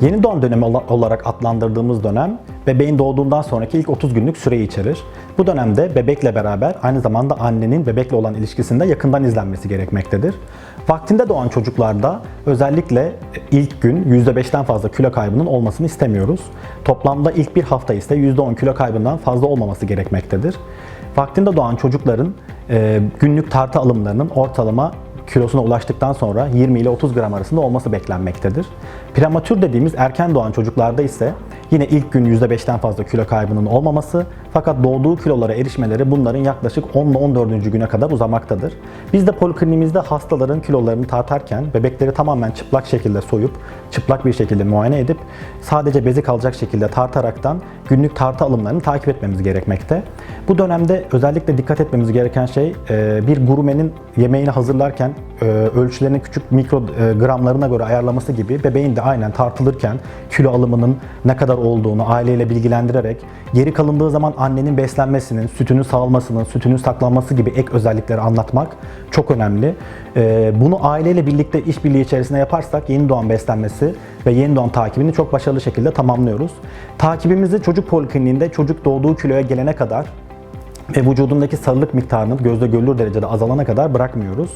Yeni doğan dönemi ola- olarak adlandırdığımız dönem bebeğin doğduğundan sonraki ilk 30 günlük süreyi içerir. Bu dönemde bebekle beraber aynı zamanda annenin bebekle olan ilişkisinde yakından izlenmesi gerekmektedir. Vaktinde doğan çocuklarda özellikle ilk gün %5'ten fazla kilo kaybının olmasını istemiyoruz. Toplamda ilk bir hafta ise %10 kilo kaybından fazla olmaması gerekmektedir. Vaktinde doğan çocukların e, günlük tartı alımlarının ortalama kilosuna ulaştıktan sonra 20 ile 30 gram arasında olması beklenmektedir. Prematür dediğimiz erken doğan çocuklarda ise yine ilk gün %5'ten fazla kilo kaybının olmaması fakat doğduğu kilolara erişmeleri bunların yaklaşık 10 ile 14. güne kadar uzamaktadır. Biz de polikliniğimizde hastaların kilolarını tartarken bebekleri tamamen çıplak şekilde soyup çıplak bir şekilde muayene edip sadece bezi kalacak şekilde tartaraktan günlük tartı alımlarını takip etmemiz gerekmekte. Bu dönemde özellikle dikkat etmemiz gereken şey e, bir gurumenin yemeğini hazırlarken e, ölçülerini küçük mikro gramlarına göre ayarlaması gibi bebeğin de aynen tartılırken kilo alımının ne kadar olduğunu aileyle bilgilendirerek geri kalındığı zaman annenin beslenmesinin, sütünün sağılmasının, sütünün saklanması gibi ek özellikleri anlatmak çok önemli. E, Bunu aileyle birlikte işbirliği içerisinde yaparsak yeni doğan beslenmesi ve yeni doğan takibini çok başarılı şekilde tamamlıyoruz. Takibimizi çocuk polikliniğinde çocuk doğduğu kiloya gelene kadar ve vücudundaki sarılık miktarını gözle görülür derecede azalana kadar bırakmıyoruz.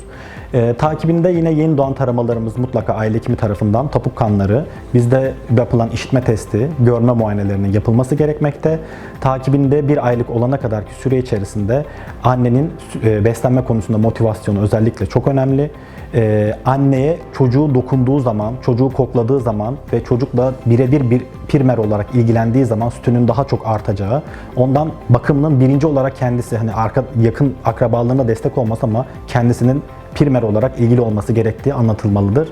Ee, takibinde yine yeni doğan taramalarımız mutlaka aile hekimi tarafından topuk kanları, bizde yapılan işitme testi, görme muayenelerinin yapılması gerekmekte. Takibinde bir aylık olana kadarki süre içerisinde annenin e, beslenme konusunda motivasyonu özellikle çok önemli. Ee, anneye çocuğu dokunduğu zaman, çocuğu kokladığı zaman ve çocukla birebir bir primer olarak ilgilendiği zaman sütünün daha çok artacağı, ondan bakımının birinci olarak kendisi hani arka yakın akrabalarına destek olmasa ama kendisinin primer olarak ilgili olması gerektiği anlatılmalıdır.